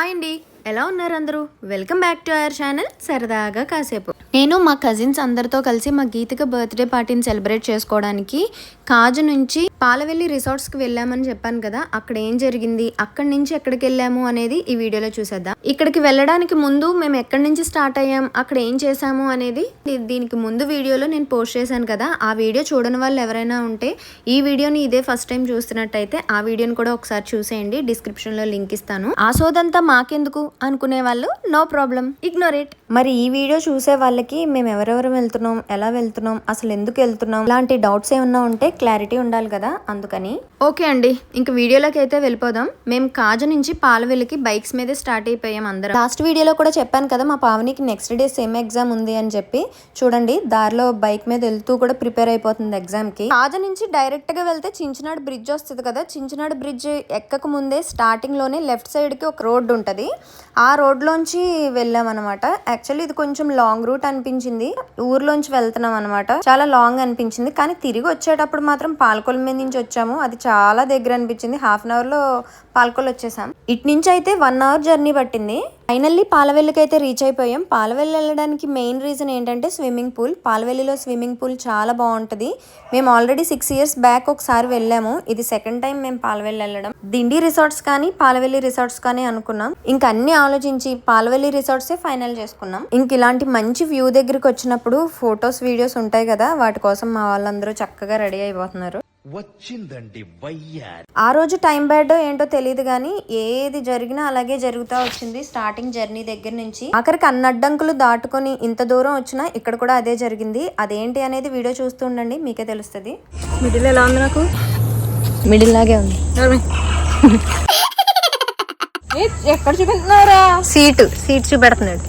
Hi అండి. ఎలా ఉన్నారు అందరూ? Welcome back to our channel. సరదాగా కాసేపు. నేను మా కజిన్స్ అందరితో కలిసి మా గీతిక బర్త్డే పార్టీని సెలబ్రేట్ చేసుకోవడానికి కాజు నుంచి పాలవెల్లి రిసార్ట్స్కి వెళ్ళామని చెప్పాను కదా అక్కడ ఏం జరిగింది అక్కడి నుంచి ఎక్కడికి వెళ్ళాము అనేది ఈ వీడియోలో చూసేద్దాం. ఇక్కడికి వెళ్ళడానికి ముందు మేము ఎక్కడి నుంచి స్టార్ట్ అయ్యాం అక్కడ ఏం చేసాము అనేది దీనికి ముందు వీడియోలో నేను పోస్ట్ చేశాను కదా ఆ వీడియో చూడని వాళ్ళు ఎవరైనా ఉంటే ఈ వీడియోని ఇదే ఫస్ట్ టైం చూస్తున్నట్టయితే ఆ వీడియోని కూడా ఒకసారి చూసేయండి డిస్క్రిప్షన్లో లింక్ ఇస్తాను. ఆ సోదంతా మాకెందుకు అనుకునే వాళ్ళు? నో ప్రాబ్లం ఇగ్నోర్ ఇట్ మరి ఈ వీడియో చూసే వాళ్ళు వాళ్ళకి మేము ఎవరెవరు వెళ్తున్నాం ఎలా వెళ్తున్నాం అసలు ఎందుకు వెళ్తున్నాం ఇలాంటి డౌట్స్ ఏమన్నా ఉంటే క్లారిటీ ఉండాలి కదా అందుకని. ఓకే అండి ఇంక వీడియోలోకి అయితే వెళ్ళిపోదాం. మేము కాజు నుంచి పాలవెల్లికి బైక్స్ మీదే స్టార్ట్ అయిపోయాం అందరం. లాస్ట్ వీడియోలో కూడా చెప్పాను కదా మా పావనికి నెక్స్ట్ డే సేమ్ ఎగ్జామ్ ఉంది అని చెప్పి. చూడండి దారిలో బైక్ మీద వెళ్తూ కూడా ప్రిపేర్ అయిపోతుంది ఎగ్జామ్కి. కాజు నుంచి డైరెక్ట్గా వెళ్తే చించినాడు బ్రిడ్జ్ వస్తుంది కదా చించినాడు బ్రిడ్జ్ ఎక్కక ముందే స్టార్టింగ్లోనే లెఫ్ట్ సైడ్కి ఒక రోడ్డు ఉంటది. ఆ రోడ్లోంచి వెళ్ళాం అనమాట యాక్చువల్లీ ఇది కొంచెం లాంగ్ రూట్ అనిపించింది. ఊర్లోంచి వెళ్తున్నాం అనమాట చాలా లాంగ్ అనిపించింది. కానీ తిరిగి వచ్చేటప్పుడు మాత్రం పాలకొల మీద నుంచి వచ్చాము. అది చాలా దగ్గర అనిపించింది. హాఫ్ అన్ అవర్లో పాలకొల్ వచ్చేసాం ఇటు నుంచి అయితే వన్ అవర్ జర్నీ పట్టింది. ఫైనల్లీ పాలవెల్లికి అయితే రీచ్ అయిపోయాం. పాలవెల్లి వెళ్ళడానికి మెయిన్ రీజన్ ఏంటంటే స్విమ్మింగ్ పూల్ పాలవెల్లిలో స్విమ్మింగ్ పూల్ చాలా బాగుంటుంది. మేము ఆల్రెడీ సిక్స్ ఇయర్స్ బ్యాక్ ఒకసారి వెళ్ళాము. ఇది సెకండ్ టైం మేము పాలవెల్లి వెళ్ళడం. దిండి రిసార్ట్స్ కానీ పాలవెల్లి రిసార్ట్స్ కానీ అనుకున్నాం. ఇంక అన్ని ఆలోచించి పాలవెల్లి రిసార్ట్సే ఫైనల్ చేసుకున్నాం. ఇంక ఇలాంటి మంచి వ్యూ దగ్గరికి వచ్చినప్పుడు ఫొటోస్ వీడియోస్ ఉంటాయి కదా వాటి కోసం మా వాళ్ళందరూ చక్కగా రెడీ అయిపోతున్నారు. వచ్చిందండి వయ్యారి. ఆ రోజు టైం బ్యాడ్ ఏంటో తెలియదు కానీ ఏది జరిగినా అలాగే జరుగుతూ వచ్చింది స్టార్టింగ్ జర్నీ దగ్గర నుంచి. ఆఖరికి అన్నడ్డంకులు దాటుకొని ఇంత దూరం వచ్చినా ఇక్కడ కూడా అదే జరిగింది. అదేంటి అనేది వీడియో చూస్తూ ఉండండి మీకే తెలుస్తుంది. మిడిల్ ఎలా ఉంది నాకు? మిడిల్ లాగే ఉంది. ఎక్కడ చూపిస్తున్నారా సీటు సీట్ చూపెడుతున్నాడు.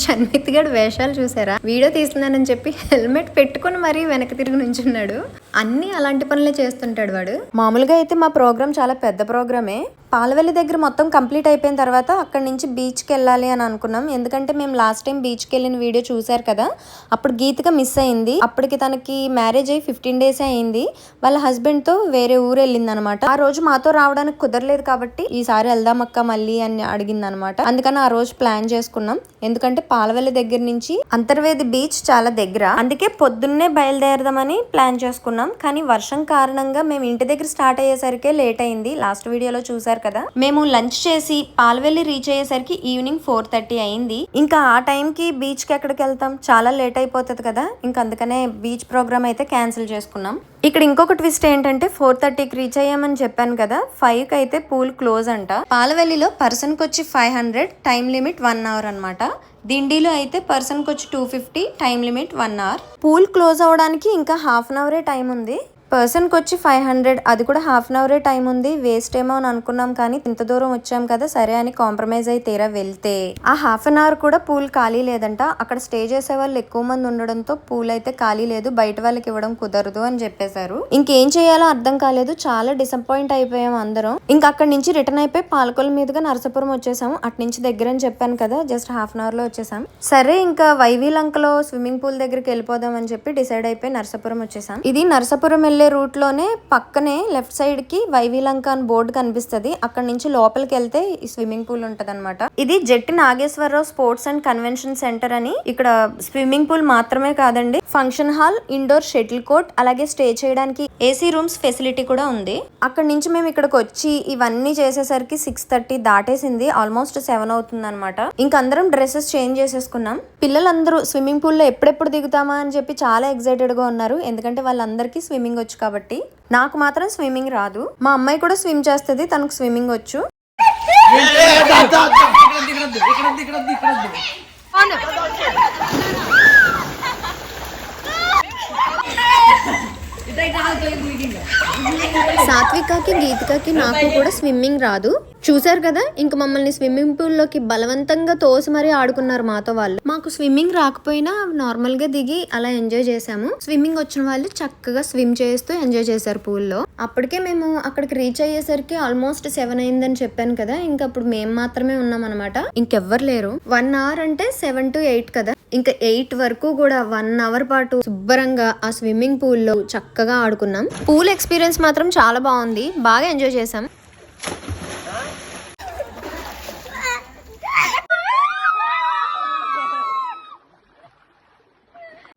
షన్మిత్ గడు వేషాలు చూసారా? వీడియో తీస్తున్నానని చెప్పి హెల్మెట్ పెట్టుకొని మరీ వెనక్కి తిరిగి నుంచున్నాడు. అన్నీ అలాంటి పనులే చేస్తుంటాడు వాడు. మామూలుగా అయితే మా ప్రోగ్రామ్ చాలా పెద్ద ప్రోగ్రామే. పాలవెల్లి దగ్గర మొత్తం కంప్లీట్ అయిపోయిన తర్వాత అక్కడి నుంచి బీచ్కి వెళ్ళాలి అని అనుకున్నాం. ఎందుకంటే మేము లాస్ట్ టైం బీచ్కి వెళ్ళిన వీడియో చూసారు కదా అప్పుడు గీతగా మిస్ అయింది. అప్పటికి తనకి మ్యారేజ్ అయ్యి ఫిఫ్టీన్ డేస్ అయింది. వాళ్ళ హస్బెండ్తో వేరే ఊరు వెళ్ళింది అనమాట ఆ రోజు మాతో రావడానికి కుదరలేదు కాబట్టి ఈసారి వెళ్దాం అక్క మళ్ళీ అని అడిగింది అనమాట అందుకని ఆ రోజు ప్లాన్ చేసుకున్నాం. ఎందుకంటే పాలవెల్లి దగ్గర నుంచి అంతర్వేది బీచ్ చాలా దగ్గర. అందుకే పొద్దున్నే బయలుదేరదామని ప్లాన్ చేసుకున్నాం. కానీ వర్షం కారణంగా మేము ఇంటి దగ్గర స్టార్ట్ అయ్యేసరికి లేట్ అయింది. లాస్ట్ వీడియోలో చూసారు కదా? మేము లంచ్ చేసి పాలవెల్లి రీచ్ అయ్యేసరికి ఈవినింగ్ ఫోర్ థర్టీ అయింది. ఇంకా ఆ టైంకి బీచ్కి ఎక్కడికి వెళ్తాం? చాలా లేట్ అయిపోతుంది కదా? ఇంకా అందుకనే బీచ్ ప్రోగ్రామ్ అయితే క్యాన్సిల్ చేసుకున్నాం. ఇక్కడ ఇంకొక ట్విస్ట్ ఏంటంటే ఫోర్ థర్టీకి రీచ్ అయ్యామని చెప్పాను కదా? ఫైవ్కి అయితే పూల్ క్లోజ్ అంట. పాలవెల్లిలో పర్సన్కి వచ్చి five hundred time limit one hour అనమాట దిండిలో అయితే పర్సన్కి వచ్చి two fifty time limit one hour pool close అవడానికి ఇంకా హాఫ్ అన్ అవరే టైం ఉంది. పర్సన్కి వచ్చి ఫైవ్ హండ్రెడ్ అది కూడా హాఫ్ అన్ అవరే టైం ఉంది వేస్ట్ ఏమో అని అనుకున్నాం కానీ ఇంత దూరం వచ్చాం కదా సరే అని కాంప్రమైజ్ అయి తీరా వెళ్తే. ఆ హాఫ్ అన్ అవర్ కూడా పూల్ ఖాళీ లేదంట అక్కడ స్టే చేసే వాళ్ళు ఎక్కువ మంది ఉండడంతో పూల్ అయితే ఖాళీ లేదు బయట వాళ్ళకి ఇవ్వడం కుదరదు అని చెప్పేశారు. ఇంకేం చేయాలో అర్థం కాలేదు చాలా డిసప్పాయింట్ అయిపోయాం అందరం. ఇంకా అక్కడి నుంచి రిటర్న్ అయిపోయి పాలకొల మీదుగా నరసపురం వచ్చేసాం అటు నుంచి దగ్గర అని చెప్పాను కదా జస్ట్ హాఫ్ అన్ అవర్లో వచ్చేసాం. సరే ఇంకా వైవీ లంకలో స్విమ్మింగ్ పూల్ దగ్గరికి వెళ్ళిపోదాం అని చెప్పి డిసైడ్ అయిపోయి నరసపురం వచ్చేసాం. ఇది నరసపురం వెళ్ళే రూట్లోనే పక్కనే లెఫ్ట్ సైడ్కి వైవీ లంక అని బోర్డు కనిపిస్తది. అక్కడ నుంచి లోపలికి వెళ్తే ఈ స్విమ్మింగ్ పూల్ ఉంటదన్నమాట. ఇది Jatti Nageswara Rao sports and convention centre అని ఇక్కడ స్విమ్మింగ్ పూల్ మాత్రమే కాదండి function hall indoor shuttle court అలాగే స్టే చేయడానికి ఏసీ రూమ్స్ ఫెసిలిటీ కూడా ఉంది. అక్కడ నుంచి మేము ఇక్కడికి వచ్చి ఇవన్నీ చేసేసరికి సిక్స్ థర్టీ దాటేసింది ఆల్మోస్ట్ సెవెన్ అవుతుంది అనమాట ఇంకందరం డ్రెస్సెస్ చేంజ్ చేసేసుకున్నాం. పిల్లలందరూ స్విమ్మింగ్ పూల్లో ఎప్పుడెప్పుడు దిగుతామా అని చెప్పి చాలా ఎక్సైటెడ్గా ఉన్నారు. ఎందుకంటే వాళ్ళందరికీ స్విమ్మింగ్ చేయొచ్చు కాబట్టి. నాకు మాత్రం స్విమ్మింగ్ రాదు. మా అమ్మాయి కూడా స్విమ్ చేస్తుంది తనకు స్విమ్మింగ్ వచ్చు. సాత్వికకి గీతికకి నాకు కూడా స్విమ్మింగ్ రాదు. చూసారు కదా? ఇంక మమ్మల్ని స్విమ్మింగ్ పూల్లోకి బలవంతంగా తోసి మరీ ఆడుకున్నారు మాతో వాళ్ళు. మాకు స్విమ్మింగ్ రాకపోయినా నార్మల్గా దిగి అలా ఎంజాయ్ చేసాము స్విమ్మింగ్ వచ్చిన వాళ్ళు చక్కగా స్విమ్ చేస్తూ ఎంజాయ్ చేశారు పూల్లో అప్పటికే మేము అక్కడికి రీచ్ అయ్యేసరికి ఆల్మోస్ట్ సెవెన్ అయిందని చెప్పాను కదా? ఇంకా అప్పుడు మేము మాత్రమే ఉన్నాం అనమాట ఇంకెవ్వరు లేరు. వన్ అవర్ అంటే సెవెన్ టు ఎయిట్ కదా? ఇంకా ఎయిట్ వరకు కూడా వన్ అవర్ పాటు శుభ్రంగా ఆ స్విమ్మింగ్ పూల్లో చక్కగా ఆడుకున్నాం. పూల్ ఎక్స్పీరియన్స్ మాత్రం చాలా బాగుంది. బాగా ఎంజాయ్ చేసాం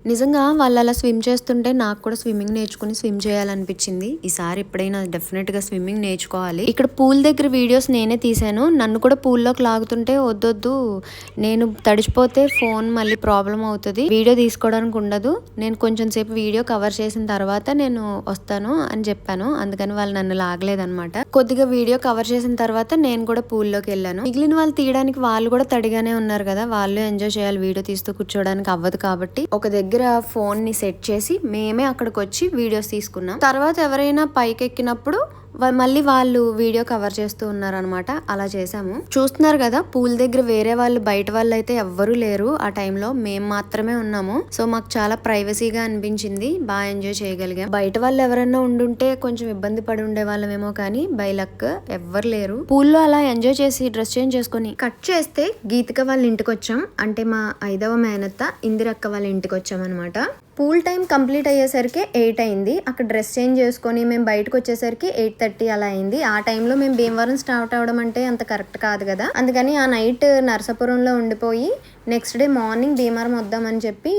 నిజంగా వాళ్ళు అలా స్విమ్ చేస్తుంటే నాకు కూడా స్విమ్మింగ్ నేర్చుకుని స్విమ్ చేయాలనిపించింది. ఈసారి ఎప్పుడైనా డెఫినెట్గా స్విమ్మింగ్ నేర్చుకోవాలి. ఇక్కడ పూల్ దగ్గర వీడియోస్ నేనే తీసాను నన్ను కూడా పూల్లోకి లాగుతుంటే వద్దొద్దు. నేను తడిచిపోతే ఫోన్ మళ్ళీ ప్రాబ్లం అవుతుంది. వీడియో తీసుకోవడానికి ఉండదు. నేను కొంచెం సేపు వీడియో కవర్ చేసిన తర్వాత నేను వస్తాను అని చెప్పాను. అందుకని వాళ్ళు నన్ను లాగలేదనమాట కొద్దిగా వీడియో కవర్ చేసిన తర్వాత నేను కూడా పూల్లోకి వెళ్ళాను. మిగిలిన వాళ్ళు తీయడానికి వాళ్ళు కూడా తడిగానే ఉన్నారు కదా. వాళ్ళు ఎంజాయ్ చేయాలి. వీడియో తీస్తూ కూర్చోవడానికి అవ్వదు కాబట్టి. ఒక దగ్గర ఫోన్ని సెట్ చేసి మేమే అక్కడికి వచ్చి వీడియోస్ తీసుకున్నాం. తర్వాత ఎవరైనా పైకి ఎక్కినప్పుడు మళ్ళీ వాళ్ళు వీడియో కవర్ చేస్తూ ఉన్నారనమాట అలా చేసాము చూస్తున్నారు కదా పూల్ దగ్గర వేరే వాళ్ళు బయట వాళ్ళు అయితే ఎవ్వరూ లేరు ఆ టైంలో. మేము మాత్రమే ఉన్నాము. సో మాకు చాలా ప్రైవసీగా అనిపించింది. బాగా ఎంజాయ్ చేయగలిగాం. బయట వాళ్ళు ఎవరైనా ఉండుంటే కొంచెం ఇబ్బంది పడి ఉండే వాళ్ళమేమో కానీ బై లక్ ఎవ్వరు లేరు. పూల్లో అలా ఎంజాయ్ చేసి డ్రెస్ చేంజ్ చేసుకొని కట్ చేస్తే గీతిక వాళ్ళ ఇంటికి వచ్చాం అంటే మా ఐదవ మేనత్త ఇందిరక్క వాళ్ళ ఇంటికి వచ్చాం అనమాట పూల్ టైం కంప్లీట్ అయ్యేసరికి ఎయిట్ అయింది. అక్కడ డ్రెస్ చేంజ్ చేసుకొని మేము బయటకు వచ్చేసరికి ఎయిట్ థర్టీ అలా అయింది. ఆ టైంలో మేము భీమవరం స్టార్ట్ అవడం అంటే అంత కరెక్ట్ కాదు కదా. అందుకని ఆ నైట్ నరసాపురంలో ఉండిపోయి నెక్స్ట్ డే మార్నింగ్ భీమవరం వద్దామని చెప్పి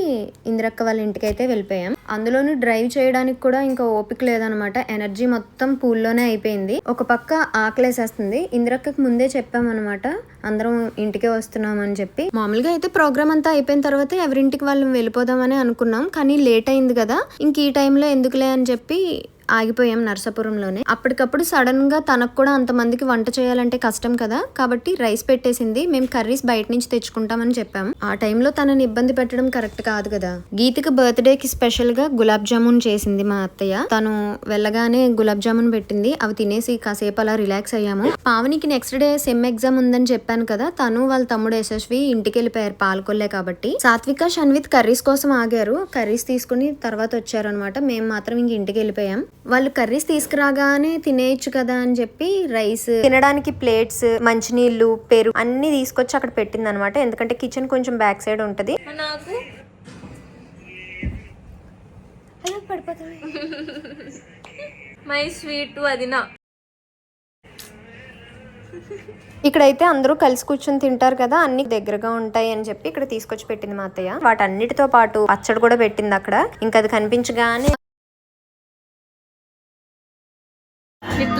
ఇందిరక్క వాళ్ళ ఇంటికి అయితే వెళ్ళిపోయాం. అందులోనూ డ్రైవ్ చేయడానికి కూడా ఇంకా ఓపిక లేదనమాట. ఎనర్జీ మొత్తం పూల్లోనే అయిపోయింది. ఒక పక్క ఆకలేసేస్తుంది. ఇందిరక్కకి ముందే చెప్పామన్నమాట అందరం ఇంటికే వస్తున్నామని చెప్పి. మామూలుగా అయితే ప్రోగ్రామ్ అంతా అయిపోయిన తర్వాత ఎవరింటికి వాళ్ళు వెళ్ళిపోదామని అనుకున్నాం. కానీ లేట్ అయింది కదా. ఇంక ఈ టైంలో ఎందుకులే అని చెప్పి ఆగిపోయాం నర్సాపురంలోనే. అప్పటికప్పుడు సడన్గా తనకు కూడా అంతమందికి వంట చేయాలంటే కష్టం కదా. కాబట్టి రైస్ పెట్టేసింది. మేము కర్రీస్ బయట నుంచి తెచ్చుకుంటామని చెప్పాం. ఆ టైంలో తనని ఇబ్బంది పెట్టడం కరెక్ట్ కాదు కదా. గీతకి బర్త్డే కి స్పెషల్గా గులాబ్ జామున్ చేసింది మా అత్తయ్య. తను వెళ్ళగానే గులాబ్ జామున్ పెట్టింది. అవి తినేసి కాసేపు అలా రిలాక్స్ అయ్యాము. పావనికి నెక్స్ట్ డే సెమ్ ఎగ్జామ్ ఉందని చెప్పాను కదా. తను వాళ్ళ తమ్ముడు యశస్వి ఇంటికి వెళ్ళిపోయారు పాల్కొల్లే కాబట్టి. సాత్విక షన్విత్ కర్రీస్ కోసం ఆగారు. కర్రీస్ తీసుకుని తర్వాత వచ్చారనమాట మేము మాత్రం ఇంక ఇంటికి వెళ్ళిపోయాం. వాళ్ళు కర్రీస్ తీసుకురాగానే తినేయచ్చు కదా అని చెప్పి రైస్ తినడానికి ప్లేట్స్ మంచినీళ్ళు పెరుగు అన్ని తీసుకొచ్చి అక్కడ పెట్టింది అనమాట ఎందుకంటే కిచెన్ కొంచెం బ్యాక్ సైడ్ ఉంటది. నాకు మై స్వీట్ వదిన ఇక్కడైతే అందరూ కలిసి కూర్చొని తింటారు కదా అన్ని దగ్గరగా ఉంటాయి అని చెప్పి ఇక్కడ తీసుకొచ్చి పెట్టింది మా అత్తయ్య. వాటన్నిటితో పాటు పచ్చడి కూడా పెట్టింది అక్కడ. ఇంకా అది కనిపించగానే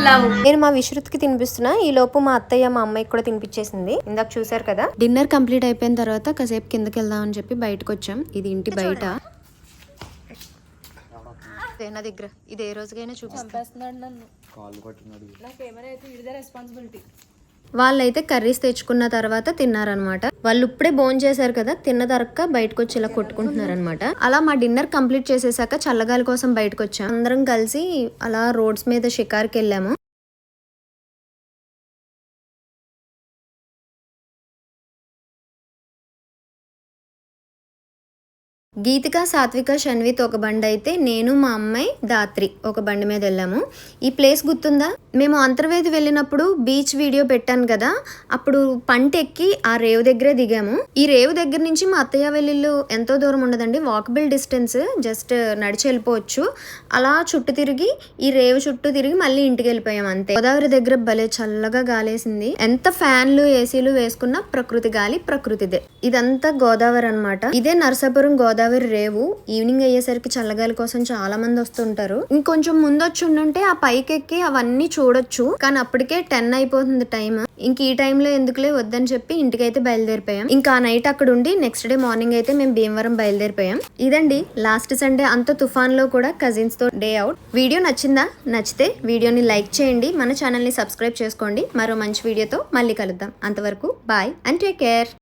లవ్ నేను మా విశ్రుతికి తినిపిస్తున్నా. ఈ లోపు మా అత్తయ్య మా అమ్మాయికి కూడా తినిపించేసింది. ఇందాక చూసారు కదా? డిన్నర్ కంప్లీట్ అయిపోయిన తర్వాత కాసేపు కిందకి వెళ్దాం అని చెప్పి బయటకు వచ్చాం ఇది ఇంటి బయట. నా దగ్గర. ఇది ఏ రోజుకైనా చూపిస్తాను చంపేస్తున్నాడు నన్ను. నా కెమెరా అయితే ఇడిదే రెస్పాన్సిబిలిటీ. వాళ్ళైతే కర్రీస్ తెచ్చుకున్న తర్వాత తిన్నారనమాట. వాళ్ళు ఇప్పుడే బోన్ చేశారు కదా తిన్న తరక్క బయటకు వచ్చి ఇలా కొట్టుకుంటున్నారనమాట. అలా మా డిన్నర్ కంప్లీట్ చేసేసాక చల్లగాలి కోసం బయటకు వచ్చాం అందరం కలిసి అలా రోడ్స్ మీద షికార్కి వెళ్ళాము గీతిక సాత్విక షన్విత్ ఒక బండి అయితే నేను మా అమ్మాయి దాత్రి ఒక బండి మీద వెళ్ళాము. ఈ ప్లేస్ గుర్తుందా? మేము అంతర్వేది వెళ్ళినప్పుడు బీచ్ వీడియో పెట్టాను కదా అప్పుడు పంట ఎక్కి ఆ రేవు దగ్గరే దిగాము. ఈ రేవు దగ్గర నుంచి మా అత్తయ్య వెళ్ళిళ్ళు ఎంతో దూరం ఉండదండి వాకబుల్ డిస్టెన్స్ జస్ట్ నడిచి వెళ్ళిపోవచ్చు. అలా చుట్టూ తిరిగి ఈ రేవు చుట్టూ తిరిగి మళ్ళీ ఇంటికి వెళ్ళిపోయాం అంతే. గోదావరి దగ్గర భలే చల్లగా గాలేసింది. ఎంత ఫ్యాన్లు ఏసీలు వేసుకున్నా ప్రకృతి గాలి ప్రకృతిదే. ఇదంతా గోదావరి అన్నమాట. ఇదే నరసాపురం గోదావరి రేవు. ఈవినింగ్ అయ్యేసరికి చల్లగాలి కోసం చాలా మంది వస్తుంటారు. ఇంకొంచెం ముందు వచ్చి ఉండుంటే ఆ పైకి ఎక్కి అవన్నీ చూడొచ్చు. కానీ అప్పటికే టెన్ అయిపోతుంది టైం ఇంక ఈ టైంలో ఎందుకులే వద్దని చెప్పి ఇంటికైతే బయలుదేరిపోయాం. ఇంకా ఆ నైట్ అక్కడ ఉండి నెక్స్ట్ డే మార్నింగ్ అయితే మేము భీమవరం బయలుదేరిపోయాం. ఇదండి లాస్ట్ సండే అంత తుఫాన్లో కూడా కజిన్స్తో డే అవుట్ వీడియో నచ్చిందా? నచ్చితే వీడియోని లైక్ చేయండి. మన ఛానల్ని సబ్స్క్రైబ్ చేసుకోండి. మరో మంచి వీడియోతో మళ్ళీ కలుద్దాం. అంతవరకు బాయ్ అండ్ టేక్ కేర్.